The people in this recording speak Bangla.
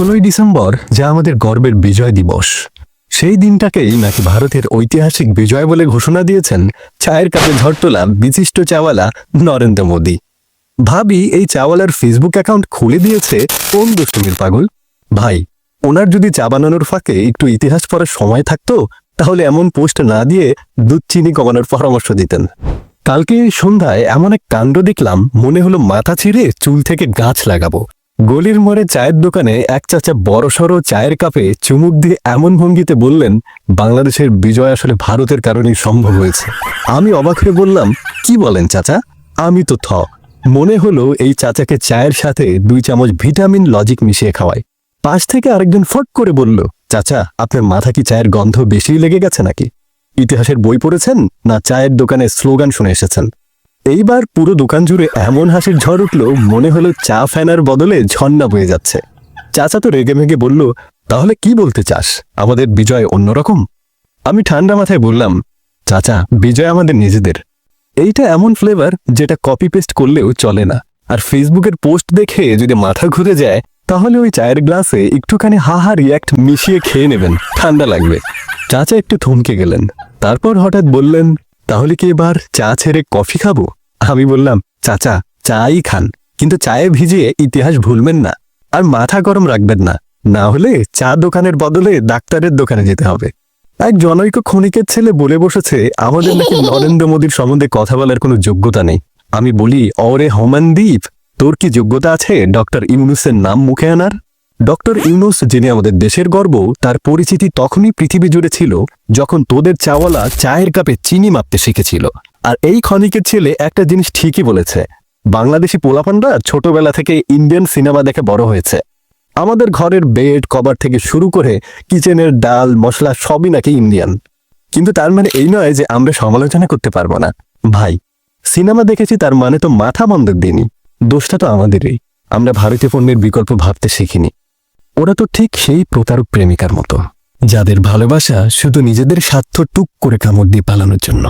ষোলোই ডিসেম্বর, যা আমাদের গর্বের বিজয় দিবস। সেই দিনটাকেই নাকি ভারতের ঐতিহাসিক বিজয় বলে ঘোষণা দিয়েছেন চায়ের কাপে ঝড় তোলা বিশিষ্ট চাওয়ালা নরেন্দ্র মোদী। ভাবি এই চাওয়ালার ফেসবুক অ্যাকাউন্ট খুলে দিয়েছে কোন দুষ্টুমির পাগল? ভাই, ওনার যদি চা বানানোর ফাঁকে একটু ইতিহাস পড়ার সময় থাকতো, তাহলে এমন পোস্ট না দিয়ে দুধ চিনি কমানোর পরামর্শ দিতেন। কালকে সন্ধ্যায় এমন এক কাণ্ড দেখলাম, মনে হলো মাথা ছিঁড়ে চুল থেকে গাছ লাগাবো। গলির মোড়ে চায়ের দোকানে এক চাচা বড়সড় চায়ের কাপে চুমুক দিয়ে এমন ভঙ্গিতে বললেন, বাংলাদেশের বিজয় আসলে ভারতের কারণেই সম্ভব হয়েছে। আমি অবাক হয়ে বললাম, কি বলেন চাচা? আমি তো থ। মনে হলো এই চাচাকে চায়ের সাথে দুই চামচ ভিটামিন লজিক মিশিয়ে খাওয়ায় পাশ থেকে আরেকজন ফট করে বলল, চাচা, আপনার মাথা কি চায়ের গন্ধ বেশি লেগে গেছে নাকি? ইতিহাসের বই পড়েছেন না চায়ের দোকানে স্লোগান শুনে এসেছেন? এইবার পুরো দোকান জুড়ে এমন হাসির ঝড় উঠল, মনে হলো চা ফ্যানার বদলে ঝর্ণা বয়ে যাচ্ছে। চাচা তো রেগে মেগে বলল, তাহলে কি বলতে চাস? আমাদের বিজয় অন্যরকম? আমি ঠান্ডা মাথায় বললাম, চাচা, বিজয় আমাদের নিজেদের। এইটা এমন ফ্লেভার যেটা কপি পেস্ট করলেও চলে না। আর ফেসবুকের পোস্ট দেখে যদি মাথা ঘুরে যায়, তাহলে ওই চায়ের গ্লাসে একটুখানি হাহা রিয়াক্ট মিশিয়ে খেয়ে নেবেন। ঠান্ডা লাগবে। চাচা একটু থমকে গেলেন। তারপর হঠাৎ বললেন, তাহলে কি এবার চা ছেড়ে কফি খাব? আমি বললাম, চাচা, চাই খান, কিন্তু চায়ে ভিজিয়ে ইতিহাস ভুলবেন না আর মাথা গরম রাখবেন না। না হলে চা দোকানের বদলে ডাক্তারের দোকানে যেতে হবে। এক জনৈক ক্ষণিকের ছেলে বলে বসেছে, আমাদের নাকি নরেন্দ্র মোদীর সম্বন্ধে কথা বলার কোনো যোগ্যতা নেই। আমি বলি অরে হোমানদীপ তোর কি যোগ্যতা আছে? ডক্টর ইউনুসের নাম মুখে আনার? ডক্টর ইউনুস, যিনি আমাদের দেশের গর্ব, তার পরিচিতি তখনই পৃথিবী জুড়ে ছিল যখন তোদের চাওয়ালা চায়ের কাপে চিনি মাপতে শিখেছিল। আর এই ক্ষণিকের ছেলে একটা জিনিস ঠিকই বলেছে, বাংলাদেশি পোলাপানরা ছোটবেলা থেকে ইন্ডিয়ান সিনেমা দেখে বড় হয়েছে। আমাদের ঘরের বেড, কভার থেকে শুরু করে কিচেনের ডাল, মশলা সবই নাকি ইন্ডিয়ান। কিন্তু তার মানে এই নয় যে আমরা সমালোচনা করতে পারব না। ভাই, সিনেমা দেখেছি তার মানে তো মাথা বন্ধ দিনই দোষটা তো আমাদেরই। আমরা ভারতীয় পণ্যের বিকল্প ভাবতে শিখিনি। ওরা তো ঠিক সেই প্রতারক প্রেমিকার মতো। যাদের ভালোবাসা শুধু নিজেদের স্বার্থ টুক করে কামড় দিয়ে পালানোর জন্য।